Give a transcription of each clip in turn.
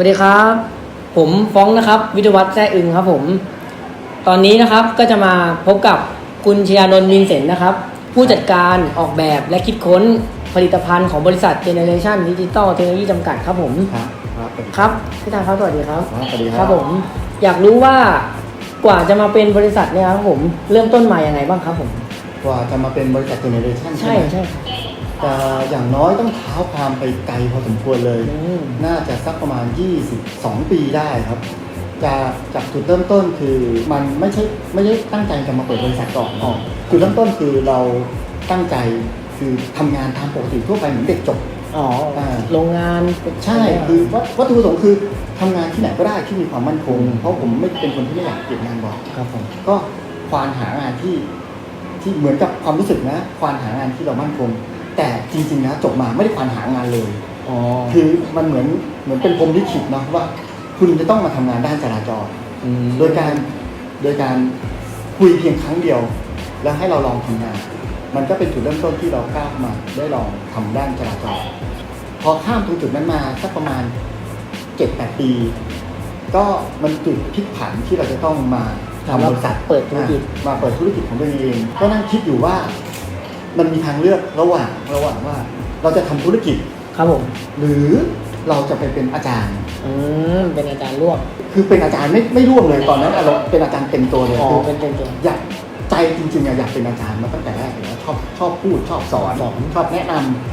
สวัสดีครับ ผมฟ้องนะครับ วิทยาวัฒน์แซ่อึงครับผม ตอนนี้นะครับก็จะมาพบกับคุณชยานนท์มินเสนนะครับ ผู้จัดการออกแบบและคิดค้นผลิตภัณฑ์ของบริษัท Generation Digital Technology จำกัดครับผม ครับครับ ครับพี่ตาครับสวัสดีครับครับสวัสดีครับ ครับผม อยากรู้ว่ากว่าจะมาเป็นบริษัทเนี่ยครับผมเริ่มต้นมาอย่างไงบ้างครับผม กว่าจะมาเป็นบริษัทเจเนเรชันใช่ไหมใช่ ครับแต่อย่างน้อยต้องเท้าความไปไกลพอสมควรเลยอืมน่าจะสักประมาณ 22 ปีได้ครับ จากจากจุดเริ่มต้นคือมันไม่ใช่ไม่ได้ตั้งใจจะมาเปิดบริษัทก่อนอ๋อจุดเริ่มต้นคือเราตั้งใจคือทำงานตามปกติทั่วไปเหมือนเด็กจบ อ๋ออ่า โรงงาน ใช่คือวัตวัตถุประสงค์คือทำงานที่ไหนก็ได้ที่มีความมั่นคง เพราะผมไม่เป็นคนที่ไม่อยากเปลี่ยนงานบ่อยครับผม ก็ควานหางานที่ที่เหมือนกับความรู้สึกนะ ควานหางานที่เรามั่นคง แต่จริงๆนะจบมาไม่ได้ควานหางานเลย อ๋อ คือมันเหมือนเหมือนเป็นพรหมลิขิตเนาะว่า คุณจะต้องมาทำงานด้านจราจรมโดยการโดยการคุยเพียงครั้งเดียว แล้วให้เราลองทำงาน มันก็เป็นจุดเริ่มต้นที่เราก้าวเข้ามาได้ลองทำด้านจราจรพอข้ามตรงจุดนั้นมาสักประมาณเจ็ดแปดปี ก็มันจุดพลิกผันที่เราจะต้องมาทำบริษัทเปิดธุรกิจมาเปิดธุรกิจของตัวเอง ก็นั่งคิดอยู่ว่า มันมีทางเลือกระหว่างระหว่างว่า เราจะทำธุรกิจ ครับผม หรือเราจะไปเป็นอาจารย์ อืม เป็นอาจารย์ลวกคือเป็นอาจารย์ไม่ไม่ร่วมเลยตอนนั้นเราเป็นอาจารย์เต็มตัวเลยอ๋อคือเป็นเป็นตัว อยากใจจริงๆอะอยากเป็นอาจารย์มาตั้งแต่แรกเลยนะชอบชอบพูดชอบสอนสอน ชอบแนะน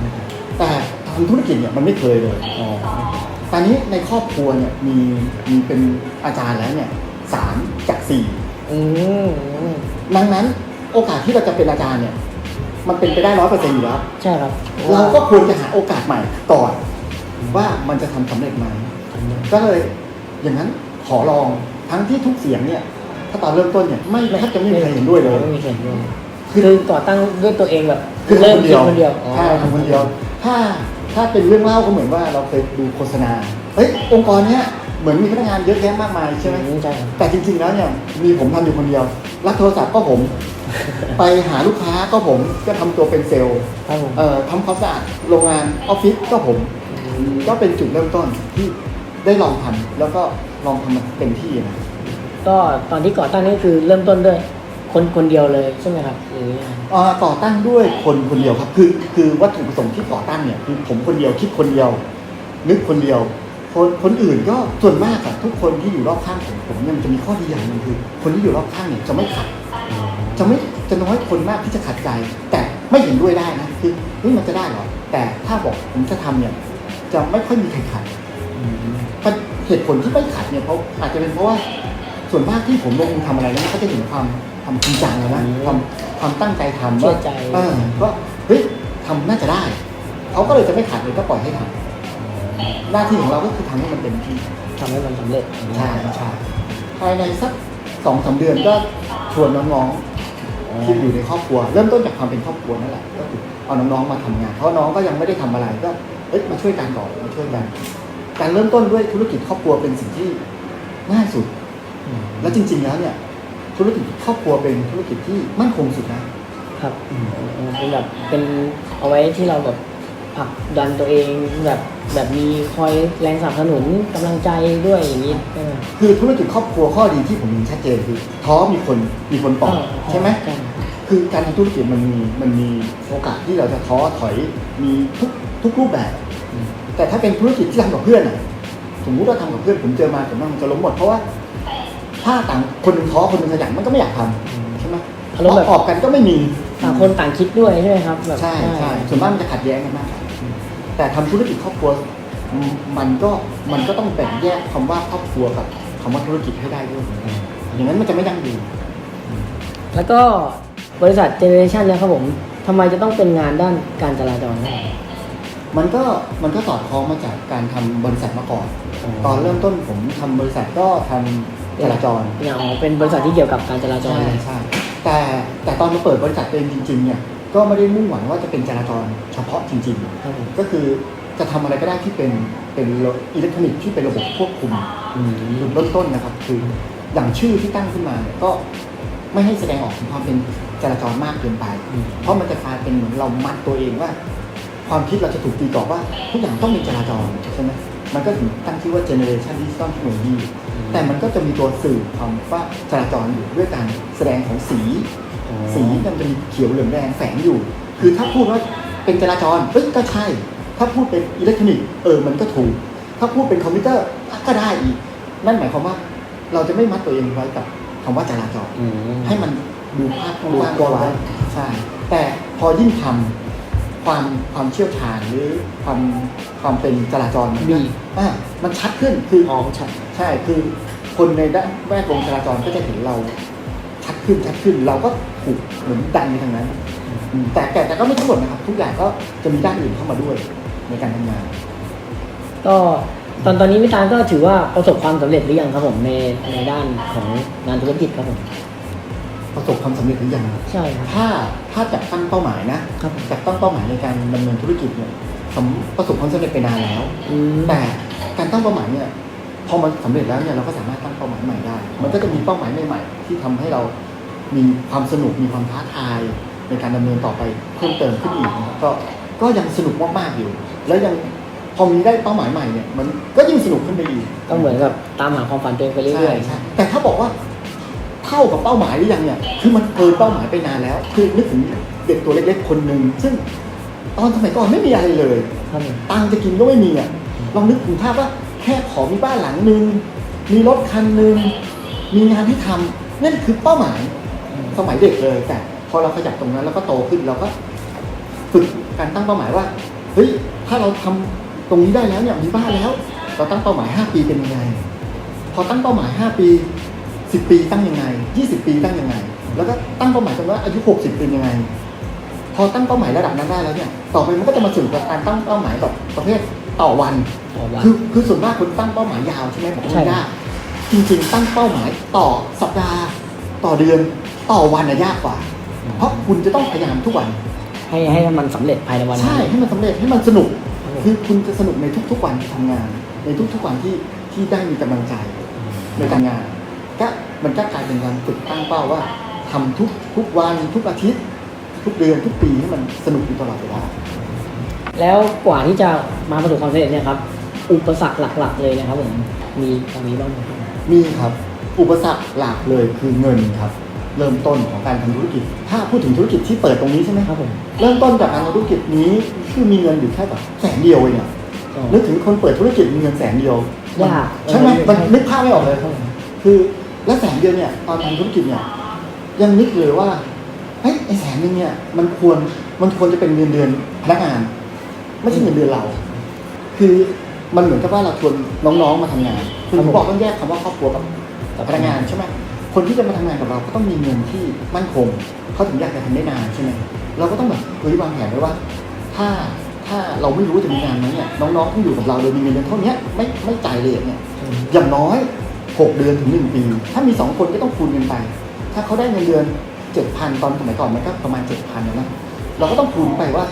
ำแต่ทำธุรกิจเนี่ยมันไม่เคยเลยอ๋อตอนนี้ในครอบครัวเนี่ยมีมีเป็นอาจารย์แล้วเนี่ยสามจากสี่ อืมอืมดังนั้นโอกาสที่เราจะเป็นอาจารย์เนี่ย มันเป็นไปได้ร้อยเปอร์เซ็นต์อยู่แล้ว ใช่ครับเราก็ควรจะหาโอกาสใหม่ก่อน ว่ามันจะทำสำเร็จไหมก็เลยอย่างนั้นขอลองทั้งที่ทุกเสียงเนี่ย ถ้าตอนเริ่มต้นเนี่ยไม่แทบจะไม่มีใครเห็นด้วยเลยไม่มีใครเห็นด้วยคือก่อตั้งด้วยตัวเองแบบคือเริ่มทำคนคิเดีดยวคนเดียวอ๋อใช่ทำคนเดียว ถ้าถ้าเป็นเรื่องเล่าก็เหมือนว่าเราเคยดูโฆษณาเฮ้ยองค์กรเนี้ยเหมือนมีพนักงานเยอะแยะมากมายใช่ไหมอืใช่ครับแต่จริงๆแล้วเนี่ยมีผมทำอยู่คนเดียวรับโทรศัพท์ก็ผม ไปหาลูกค้าก็ผมก็ทำตัวเป็นเซลล์ครับผมเอ่อทำความสะอาดโรงงานออฟฟิศก็ผม ก็เป็นจุดเริ่มต้นที่ได้ลองทำแล้วก็ลองทำมันเต็มที่นะก็ตอนที่ก่อตั้งนี่คือเริ่มต้นด้วย คนคนเดียวเลยใช่ไหมครับหรือยังไงเอ่อก่อตั้งด้วยคนคนเดียวครับคือคือวัตถุประสงค์ที่ก่อตั้งเนี่ยคือผมคนเดียวคิดคนเดียว นึกคนเดียว คนคนอื่นก็ส่วนมากอะทุกคนที่อยู่รอบข้างของผมเนี่ยมันจะมีข้อดีอย่างหนึงคือ คนที่อยู่รอบข้างเนี่ยจะไม่ขัด จะไม่จะน้อยคนมากที่จะขัดใจ แต่ไม่เห็นด้วยได้นะคือเฮ้ยมันจะได้เหรอแต่ถ้าบอกผมจะทำเนี่ยจะไม่ค่อยมีใครขัดเหตุผลที่ไม่ขัดเนี่ยเพราะอาจจะเป็นเพราะว่าส่วนมากที่ผมลงมือทำอะไรเนี่ยเขาจะเห็นความความจริงจังอะนะความความตั้งใจทำเชื่ว่าอใจ เออว่าเฮ้ยทำน่าจะได้เขาก็เลยจะไม่ขัดเลยก็ปล่อยให้ทำ หน้าที่ของเราก็คือทำให้มันเต็มที่ทำให้มันสำเร็จใช่ใช่ภายในสักสองสามเดือนก็ชวนน้องๆที่อยู่ในครอบครัว เริ่มต้นจากความเป็นครอบครัวนั่นแหละก็คือเอาน้องๆมาทำงาน เพราะน้องก็ยังไม่ได้ทำอะไรก็เอ้ยมาช่วยกันก่อนมาช่วยกัน การเริ่มต้นด้วยธุรกิจครอบครัวเป็นสิ่งที่ง่ายสุด อืมและจริง ๆ แล้วเนี่ย ธุรกิจครอบครัวเป็นธุรกิจที่มั่นคงสุดนะครับเป็นแบบเป็นเอาไว้ที่เราแบบ ผลักดันตัวเองแบบแบบมีคอยแรงสนับสนุนกำลังใจด้วยอย่างนี้ใช่ไหม คือธุรกิจครอบครัวข้อดีที่ผมเห็นชัดเจนคือท้อมีคนมีคนปลอบใช่ไหมใช่ คือการทำธุรกิจมันมีมันมีโอกาสที่เราจะท้อถอยมีทุกทุกรูปแบบอืมแต่ถ้าเป็นธุรกิจที่ทำกับเพื่อนอะสมมุติว่าทำกับเพื่อนผมเจอมาผมว่ามันจะล้มหมดเพราะว่าถ้าต่างคนหนึ่งท้อคนหนึ่งขยันมันก็ไม่อยากทำใช่ไหมอารมณ์แบบ ออกกันก็ไม่มีต่างคนต่างคิดด้วยใช่ไหมครับแบบ ใช่ใช่ส่วนมากมันจะขัดแย้งกันมากกว่า แต่ทำธุรกิจครอบครัวอืมมันก็มันก็ต้องแบ่งแยกคำว่าครอบครัวกับคำว่าธุรกิจให้ได้ด้วยอย่างนั้นมันจะไม่ยั่งยืนแล้วก็บริษัทเจเนเรชันเนี่ยครับผมทำไมจะต้องเป็นงานด้านการจราจรครับมันก็มันก็สอดคล้องมาจากการทำบริษัทมาก่อนอ๋อตอนเริ่มต้นผมทำบริษัทก็ทำจราจรเนี่ยอ๋อเป็นบริษัทที่เกี่ยวกับการจราจรใช่เลยใช่แต่แต่ตอนมาเปิดบริษัทตัวเองจริงๆเนี่ย ก็ไม่ได้มุ่งหวังว่าจะเป็นจราจรเฉพาะจริงครับผมๆก็คือจะทำอะไรก็ได้ที่เป็นเป็นอิเล็กทรอนิกส์ที่เป็นระบบควบคุมอืมจุดเริ่มต้นนะครับ คืออย่างชื่อที่ตั้งขึ้นมาเนี่ยก็ไม่ให้แสดงออกถึงความเป็นจราจรมากเกินไป เพราะมันจะกลายเป็นเหมือนเรามัดตัวเองว่า ความคิดเราจะถูกตีกรอบว่าทุกอย่างต้องเป็นจราจรใช่ไหมมันก็ถึงตั้งชื่อว่า generation digital technology แต่มันก็จะมีตัวสื่อความว่าจราจรอยู่ด้วยการแสดงของสีอ๋อ สีมันจะมีเขียวเหลืองแดงแฝงอยู่ คือถ้าพูดว่าเป็นจราจรเอ้ยก็ใช่ ถ้าพูดเป็นอิเล็กทรอนิกส์เออมันก็ถูก ถ้าพูดเป็นคอมพิวเตอร์ก็ได้อีก นั่นหมายความว่าเราจะไม่มัดตัวเองไว้กับคำว่าจราจรอืมให้มันดูภาพกดูว้างกว้างๆไว้ใช่แต่พอยิ่งทำความความเชี่ยวชาญหรือความความเป็นจราจรมันดีอะมันชัดขึ้นคืออ๋อใช่ใช่คือคนในด้านแวดวงจราจรก็จะเห็นเราชัดขึ้นชัดขึ้นเราก็ ถูกเหมือนดันไปทางนั้นอืมแต่แต่แต่ก็ไม่ทั้งหมดนะครับ ทุกอย่างก็จะมีด้านอื่นเข้ามาด้วยในการทำงาน ก็ตอนตอนนี้พี่ตาลก็ถือว่าประสบความสำเร็จหรือยังครับผมในในด้านของงานธุรกิจครับผมประสบความสำเร็จหรือยังใช่ครับถ้าถ้าจัดตั้งเป้าหมายนะครับผมจัดตั้งเป้าหมายในการดำเนินธุรกิจเนี่ยสำประสบความสำเร็จไปนานแล้วอืมแต่การตั้งเป้าหมายเนี่ยพอมันสำเร็จแล้วเนี่ยเราก็สามารถตั้งเป้าหมายใหม่ได้ มันก็จะมีเป้าหมายใหม่ๆที่ทำให้เรา มีความสนุกมีความท้าทายในการดำเนินต่อไปเพิ่มเติมขึ้นอีกนะครับก็ก็ยังสนุกมากๆอยู่ แล้วยังพอมีได้เป้าหมายใหม่เนี่ยมันก็ยิ่งสนุกขึ้นไปอีกก็เหมือนกับตามหาความฝันตัวเองไปเรื่ใช่อยใช่แต่ถ้าบอกว่าเท่ากับเป้าหมายหรือยังเนี่ยคือมันเกินเป้าหมายไปนานแล้ว คือนึกถึงเด็กตัวเล็กๆคนหนึ่งซึ่งตอนสมัยก่อนไม่มีอะไรเลยๆครับผมตังค์จะกินก็ไม่มีอะลองนึกถึงภาพว่าแค่ขอมีบ้านหลังหนึ่งมีรถคันหนึ่งมีงานที่ทำนั่นคือเป้าหมาย สมัยเด็กเลย แต่พอเราขยับตรงนั้นแล้วก็โตขึ้นเราก็ฝึกการตั้งเป้าหมายว่าเฮ้ยถ้าเราทำตรงนี้ได้แล้วเนี่ยมีบ้านแล้ว เราตั้งเป้าหมาย 5 ปีเป็นยังไง พอตั้งเป้าหมาย 5 ปี 10 ปีตั้งยังไง 20 ปีตั้งยังไง แล้วก็ตั้งเป้าหมายตรงว่าอายุ 60 เป็นยังไง พอตั้งเป้าหมายระดับนั้นได้แล้วเนี่ยต่อไปมันก็จะมาสู่กับการตั้งเป้าหมายแบบประเภทต่อวันต่อวันคือคือส่วนมากคนตั้งเป้าหมายยาวใช่ไหมผมใช่ไม่ยากจริงๆ ตั้งเป้าหมายต่อสัปดาห์ต่อเดือน ต่อวันน่ะยากกว่า เพราะคุณจะต้องพยายามทุกวัน ให้ให้มันสำเร็จภายในวันนั้น ใช่ให้มันสำเร็จให้มันสนุกครับผมคือคุณจะสนุกในทุกๆวันที่ทำงาน ในทุกๆวันที่ที่ได้มีกำลังใจในการงาน ก็มันก็กลายเป็นการฝึกตั้งเป้าว่าทำทุกทุกวันทุกอาทิตย์ ทุกเดือนทุกปีให้มันสนุกอยู่ตลอดเวลา แล้วกว่าที่จะมาประสบความสำเร็จเนี่ยครับ อุปสรรคหลัก ๆ เลยนะครับผมมีตรงนี้บ้างไหมครับมีครับ อุปสรรคหลักเลยคือเงินครับ เริ่มต้นของการทำธุรกิจ ถ้าพูดถึงธุรกิจที่เปิดตรงนี้ใช่ไหมครับผมเริ่มต้นจากการทำธุรกิจนี้คือมีเงินอยู่แค่แบบแสนเดียวเองอะก็ นึกถึงคนเปิดธุรกิจมีเงินแสนเดียวยากใช่ไหมเออมันใช่นึกภาพไม่ออกเลย ครับผม คือแล้วแสนเดียวเนี่ยตอนทำธุรกิจเนี่ยยังนึกเลยว่าเฮ้ยไอแสนนึงเนี่ยมันควรมันควรจะเป็นเงินเดือนพนักงาน ไม่ใช่เงินเดือนเรา คือมันเหมือนกับว่าเราชวนน้องๆมาทำงานคือผม บอกต้องแยกคำว่าครอบครัวกับกับพนักงานใช่ไหม คนที่จะมาทำงานกับเราก็ต้องมีเงินที่มั่นคงเขาถึงอยากจะทำได้นานใช่ไหมเราก็ต้องแบบเฮ้ยวางแผนไว้ว่า ถ้าถ้าเราไม่รู้ว่าจะมีงานไหมเนี่ยน้องๆที่อยู่กับเราโดยมีเงินเดือนเท่าเนี้ยไม่ไม่จ่ายเลยเนี่ยอย่างน้อยหกเดือนถึงหนึ่งปี ถ้ามีสองคนก็ต้องคูณกันไป ถ้าเขาได้เงินเดือนเจ็ดพันตอนสมัยก่อนมันก็ประมาณเจ็ดพันนะนะเราก็ต้องคูณไปว่า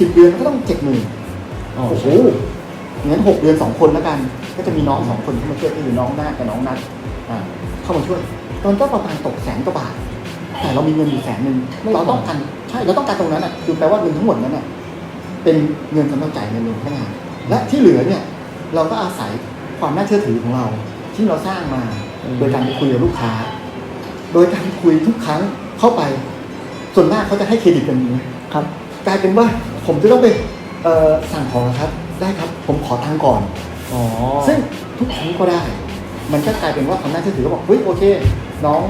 สิบเดือนมันก็ต้องเจ็ดหมื่นอ๋อโอ้โหงั้นหกเดือนสองคนแล้วกัน ก็จะมีน้องสองคนเข้ามาช่วยก็คือน้องหน้ากับน้องนัทอ่าเข้ามาช่วย ตอนก็ประมาณตกแสนกว่าบาท แต่เรามีเงินอยู่แสนหนึ่งเราต้องการใช่เราต้องการตรงนั้นอะคือแปลว่าเงินทั้งหมดนั้นอะเป็นเงินสำหรับจ่ายเงินเดือนพนักงาน และที่เหลือเนี่ยเราก็อาศัยความน่าเชื่อถือของเรา ที่เราสร้างมาโดยการไปคุยกับลูกค้า โดยการคุยทุกครั้งเข้าไป ส่วนมากเขาจะให้เครดิตกันนี้ครับ กลายเป็นว่าผมจะต้องไปเอ่อสั่งของนะครับ ได้ครับ ผมขอทางค์ก่อนอ๋อซึ่งทุกครั้งก็ได้ มันก็กลายเป็นว่าความน่าเชื่อถือก็บอกเฮ้ยโอเค น้อง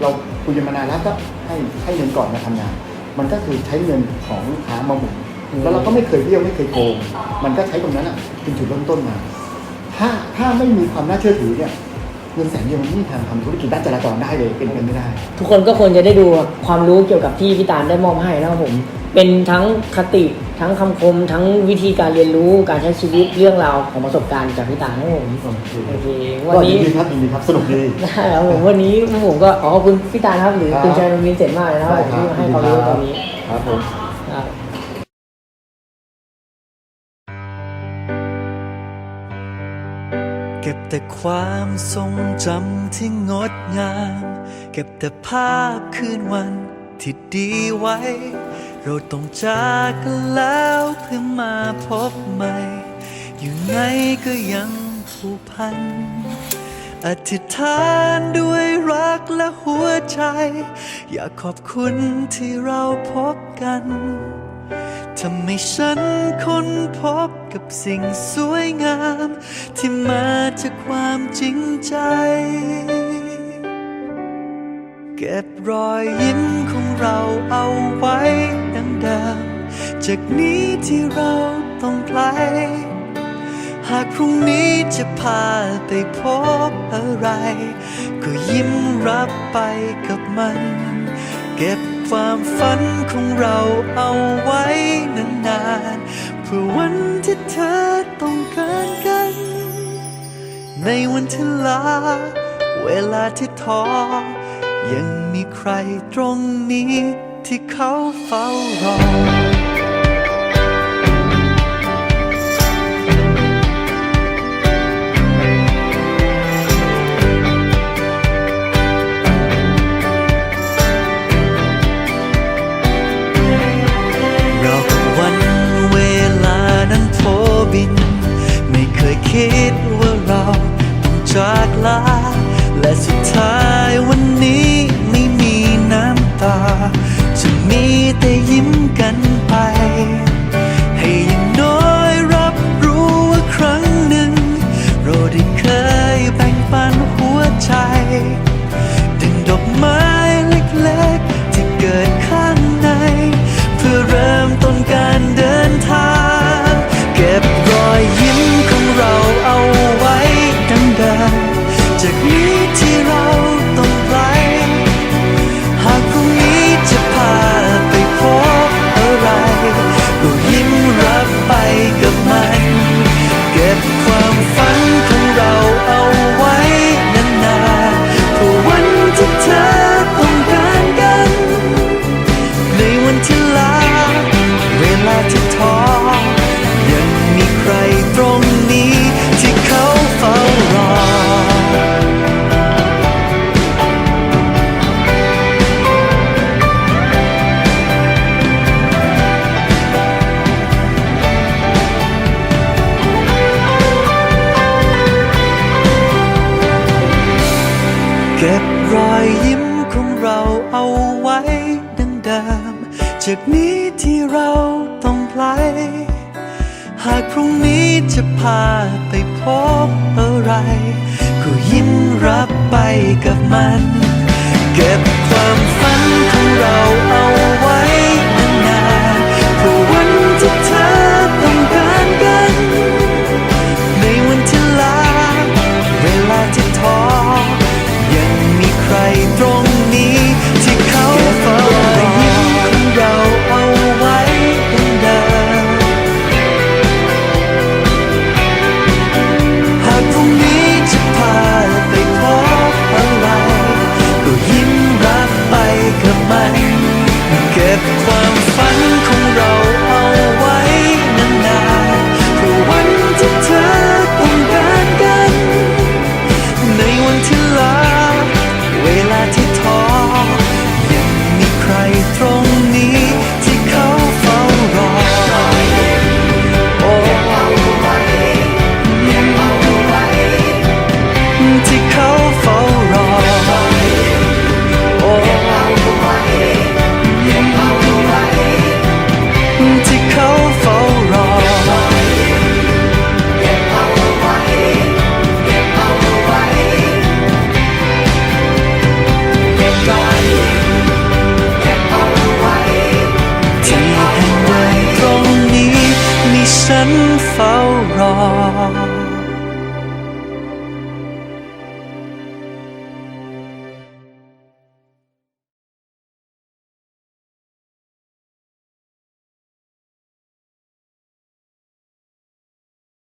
เราคุยกันมานานแล้วก็ให้ให้เงินก่อนมาทำงาน มันก็คือใช้เงินของลูกค้ามาหมุนแล้วเราก็ไม่เคยเบี้ยวไม่เคยโกงมันก็ใช้ตรงนั้นอะเป็นจุดเริ่มต้นมา ถ้าถ้าไม่มีความน่าเชื่อถือเนี่ยเงินแสนเดียวมันไม่มีทางทำธุรกิจด้านจราจรได้เลยเป็นไปไม่ได้ ทุกคนก็ควรจะได้ดูความรู้เกี่ยวกับที่พี่ตาลได้มอบให้นะครับผม เป็นทั้งคติ ทั้งคำคมทั้งวิธีการเรียนรู้การใช้ชีวิตเรื่องราวของประสบการณ์จากพี่ตาลนะครับผมโอเควันก็ยินี้นดีครับยินดีครับสนุกดี ได้ครับผมวันนี้ผมก็ขอขอบคุณพี่ตาลครับหรือครับคุณชายนนท์วินเศษมากเลยนะครับผมได้ที่ครับให้ความรู้ยินดีครับตรงนี้ครับผม ครับ เก็บแต่ความทรงจำที่งดงาม เก็บแต่ภาพคืนวันที่ดีไว้ เราต้องจากกันแล้วเพื่อมาพบใหม่ อยู่ไหนก็ยังผูกพัน อธิษฐานด้วยรักและหัวใจ อยากขอบคุณที่เราพบกันทำให้ฉันค้นพบกับสิ่งสวยงาม ที่มาจากความจริงใจ เก็บรอยยิ้มของเราเอาไว้ เดิม จากนี้ที่เราต้องไกล หากพรุ่งนี้จะพาไปพบอะไร ก็ยิ้มรับไปกับมัน เก็บความฝันของเราเอาไว้นานๆ เพื่อวันที่เธอต้องการกัน ในวันที่ลา เวลาที่ท้อยังมีใครตรงนี้ ที่เขาเฝ้ารอเราวันเวลานั้นโผบินไม่เคยคิดว่าเราต้องจากลาและสุดท้าย จากนี้ที่เราต้องไกลหากพรุ่งนี้จะพาไปพบอะไร ก็ยิ้มรับไปกับมัน เก็บความฝันของเราเอาไว้